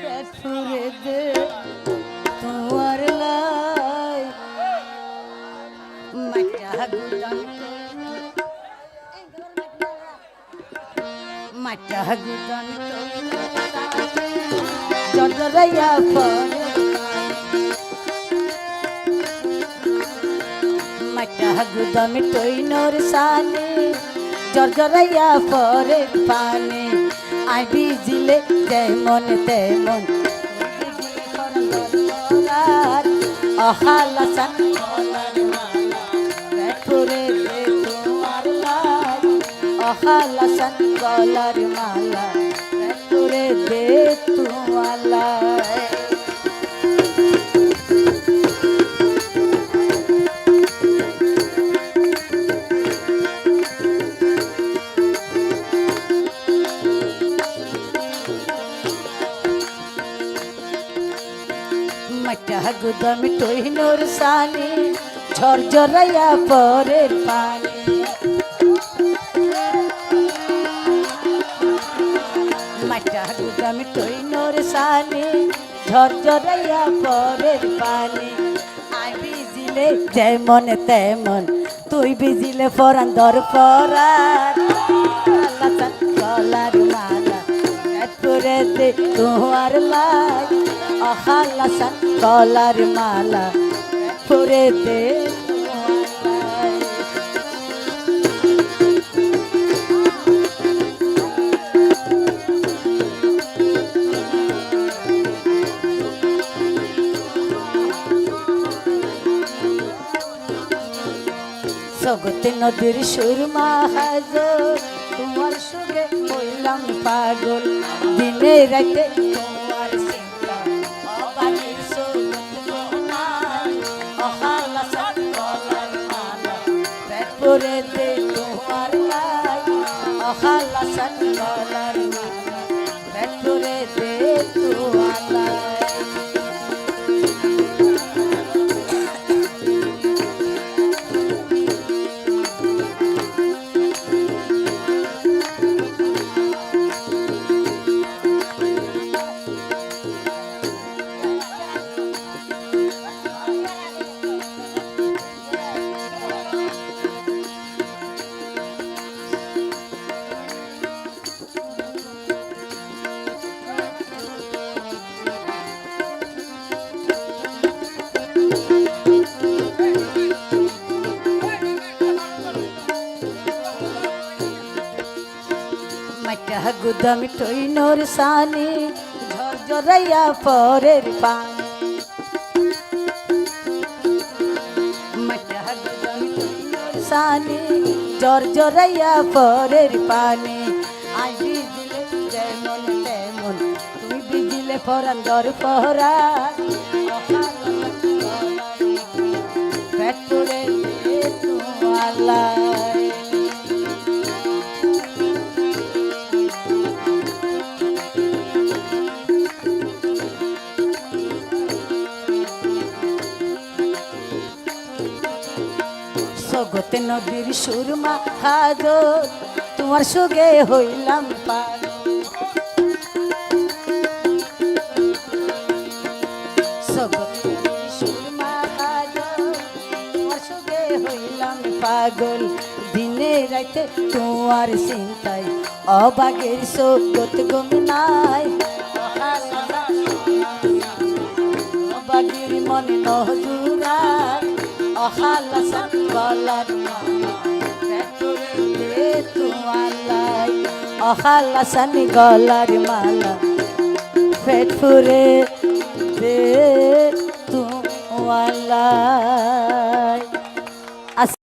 পেট ফুরে দে তোমার লাই। মাটা গুদাম জদরাইয়া পরে। মাটা গুদাম টইনর সালে জর্জরাইয়া পরে পানে আই বিজিলে যেমন তেমন। অহালাসান অহালাসান গলার মালা করে দে তোমার গুদাম টইনোর সানি ঝরঝরাইয়া পরের পানি। মাটা টইনোর সানি ঝরঝরাইয়া পরের পানি। আই বিজিলে যেমন তেমন, তুই বিজিলে ফরান দর ফরান। দে তোমার লাই। অহালাসান গলার মালা তোমার জগতে নদীর সুরমা হাজর তোমার সুরে হইলাম পাগল। দিনে রাতে তোমার চিন্তা অবাকের সগত গোনায়, অহালাসান গলার মালা, পেট দে তোমার লাই, অহালাসান গলার মালা, পেট দে তোমার গুদাম টইনোর সানি ঝরঝরাইয়া পরের পানি। সানি ঝরঝরাইয়া পরের পানি। আই বিজিলে যেমন তেমন, তুই বিজিলে ফরান দর ফরা পেট করে জগতে নদীর সুরমা খাদ তোমার সঙ্গে হইলাম হইলাম পাগল। দিনে রাইতে তোমার চিন্তায় অবাগের সগত গম নাই অবাগের মনে নহজুরায় অহালাসান গলার তোমালাই অহালাসানি গলার মালা পেট ফুরে দে তোমালাই।